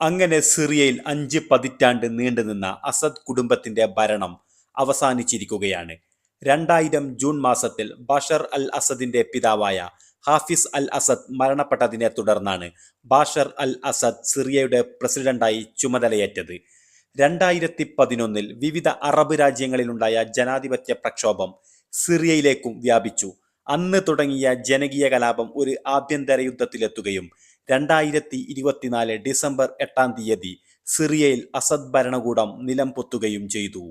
അങ്ങനെ സിറിയയിൽ അഞ്ച് പതിറ്റാണ്ട് നീണ്ടുനിന്ന അസദ് കുടുംബത്തിന്റെ ഭരണം അവസാനിച്ചിരിക്കുകയാണ്. രണ്ടായിരം ജൂൺ മാസത്തിൽ ബഷർ അൽ അസദിന്റെ പിതാവായ ഹാഫിസ് അൽ അസദ് മരണപ്പെട്ടതിനെ തുടർന്നാണ് ബാഷർ അൽ അസദ് സിറിയയുടെ പ്രസിഡന്റായി ചുമതലയേറ്റത്. രണ്ടായിരത്തി പതിനൊന്നിൽ വിവിധ അറബ് രാജ്യങ്ങളിലുണ്ടായ ജനാധിപത്യ പ്രക്ഷോഭം സിറിയയിലേക്കും വ്യാപിച്ചു. അന്ന് തുടങ്ങിയ ജനകീയ കലാപം ഒരു ആഭ്യന്തര യുദ്ധത്തിലെത്തുകയും രണ്ടായിരത്തി ഇരുപത്തിനാല് ഡിസംബർ എട്ടാം തീയതി സിറിയയിൽ അസദ് ഭരണകൂടം നിലം പൊത്തുകയും ചെയ്തു.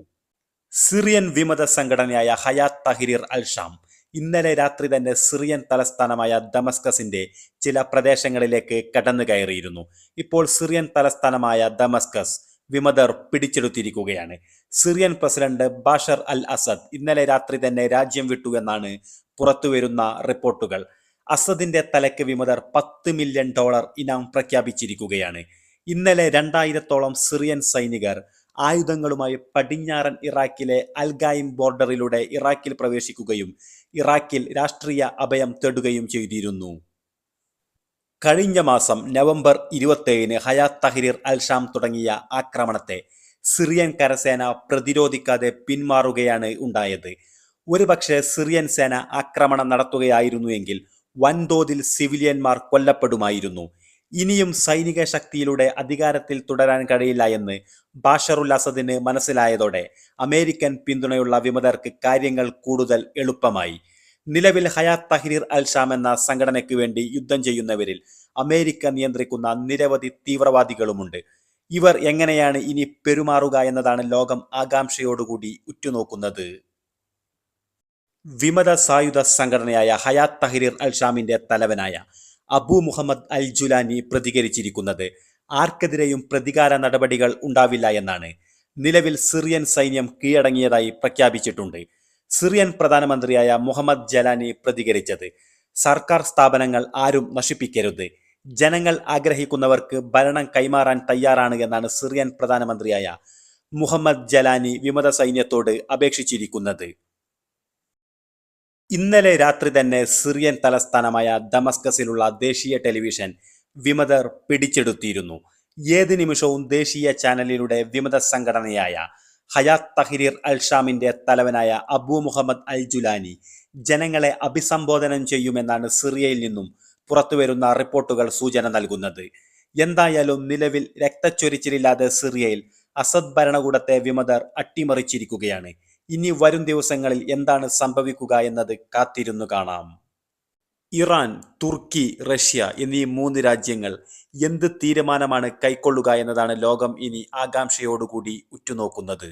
സിറിയൻ വിമത സംഘടനയായ ഹയാത്ത് തഹരീർ അൽഷാം ഇന്നലെ രാത്രി തന്നെ സിറിയൻ തലസ്ഥാനമായ ദമസ്കസിന്റെ ചില പ്രദേശങ്ങളിലേക്ക് കടന്നു കയറിയിരുന്നു. ഇപ്പോൾ സിറിയൻ തലസ്ഥാനമായ ദമസ്കസ് വിമതർ പിടിച്ചെടുത്തിരിക്കുകയാണ്. Syrian president Bashar al Assad ഇന്നലെ രാത്രി തന്നെ രാജ്യം വിട്ടു എന്നാണ് പുറത്തുവരുന്ന റിപ്പോർട്ടുകൾ. അസദിന്റെ തലയ്ക്ക് വിമതർ പത്ത് മില്യൺ ഡോളർ ഇനാം പ്രഖ്യാപിച്ചിരിക്കുകയാണ്. ഇന്നലെ രണ്ടായിരത്തോളം സിറിയൻ സൈനികർ ആയുധങ്ങളുമായി പടിഞ്ഞാറൻ ഇറാഖിലെ അൽഗായിം ബോർഡറിലൂടെ ഇറാഖിൽ പ്രവേശിക്കുകയും ഇറാഖിൽ രാഷ്ട്രീയ അഭയം തേടുകയും ചെയ്തിരുന്നു. കഴിഞ്ഞ മാസം നവംബർ ഇരുപത്തേഴിന് ഹയാത്ത് തഹരീർ അൽഷാം തുടങ്ങിയ ആക്രമണത്തെ സിറിയൻ കരസേന പ്രതിരോധിക്കാതെ പിന്മാറുകയാണ് ഉണ്ടായത്. ഒരുപക്ഷെ സിറിയൻ സേന ആക്രമണം നടത്തുകയായിരുന്നുവെങ്കിൽ വൻതോതിൽ സിവിലിയന്മാർ കൊല്ലപ്പെടുമായിരുന്നു. ഇനിയും സൈനിക ശക്തിയിലൂടെ അധികാരത്തിൽ തുടരാൻ കഴിയില്ല എന്ന് ബാഷറുൽ അസദിന് മനസ്സിലായതോടെ അമേരിക്കൻ പിന്തുണയുള്ള വിമതർക്ക് കാര്യങ്ങൾ കൂടുതൽ എളുപ്പമായി. നിലവിൽ ഹയാത്ത് തഹ്രീർ അൽ ഷാം എന്ന സംഘടനയ്ക്ക് വേണ്ടി യുദ്ധം ചെയ്യുന്നവരിൽ അമേരിക്ക നിയന്ത്രിക്കുന്ന നിരവധി തീവ്രവാദികളുമുണ്ട്. ഇവർ എങ്ങനെയാണ് ഇനി പെരുമാറുക എന്നതാണ് ലോകം ആകാംക്ഷയോടുകൂടി ഉറ്റുനോക്കുന്നത്. വിമത സായുധ സംഘടനയായ ഹയാത്ത് തഹരീർ അൽ ഷാമിന്റെ തലവനായ അബു മുഹമ്മദ് അൽ ജുലാനി പ്രതികരിച്ചിരിക്കുന്നത് ആർക്കെതിരെയും പ്രതികാര നടപടികൾ ഉണ്ടാവില്ല എന്നാണ്. നിലവിൽ സിറിയൻ സൈന്യം കീഴടങ്ങിയതായി പ്രഖ്യാപിച്ചിട്ടുണ്ട്. സിറിയൻ പ്രധാനമന്ത്രിയായ മുഹമ്മദ് ജലാനി പ്രതികരിച്ചത് സർക്കാർ സ്ഥാപനങ്ങൾ ആരും നശിപ്പിക്കരുത്. ജനങ്ങൾ ആഗ്രഹിക്കുന്നവർക്ക് ഭരണം കൈമാറാൻ തയ്യാറാണ് എന്നാണ് സിറിയൻ പ്രധാനമന്ത്രിയായ മുഹമ്മദ് ജലാനി വിമത സൈന്യത്തോട് അപേക്ഷിച്ചിരിക്കുന്നത്. ഇന്നലെ രാത്രി തന്നെ സിറിയൻ തലസ്ഥാനമായ ദമസ്കസിലുള്ള ദേശീയ ടെലിവിഷൻ വിമതർ പിടിച്ചെടുത്തിയിരുന്നു. ഏത് നിമിഷവും ദേശീയ ചാനലിലൂടെ വിമത സംഘടനയായ ഹയാത്ത് തഹ്രീർ അൽ ഷാമിന്റെ തലവനായ അബു മുഹമ്മദ് അൽ ജുലാനി ജനങ്ങളെ അഭിസംബോധനം ചെയ്യുമെന്നാണ് സിറിയയിൽ നിന്നും പുറത്തുവരുന്ന റിപ്പോർട്ടുകൾ സൂചന നൽകുന്നത്. എന്തായാലും നിലവിൽ രക്തച്ചൊരിച്ചിലില്ലാതെ സിറിയയിൽ അസദ് ഭരണകൂടത്തെ വിമതർ അട്ടിമറിച്ചിരിക്കുകയാണ്. ഇനി വരും ദിവസങ്ങളിൽ എന്താണ് സംഭവിക്കുക എന്നത് കാത്തിരുന്നു കാണാം. ഇറാൻ തുർക്കി റഷ്യ എന്നീ മൂന്ന് രാജ്യങ്ങൾ എന്ത് തീരുമാനമാണ് കൈക്കൊള്ളുക എന്നതാണ് ലോകം ഇനി ആകാംക്ഷയോടുകൂടി ഉറ്റുനോക്കുന്നത്.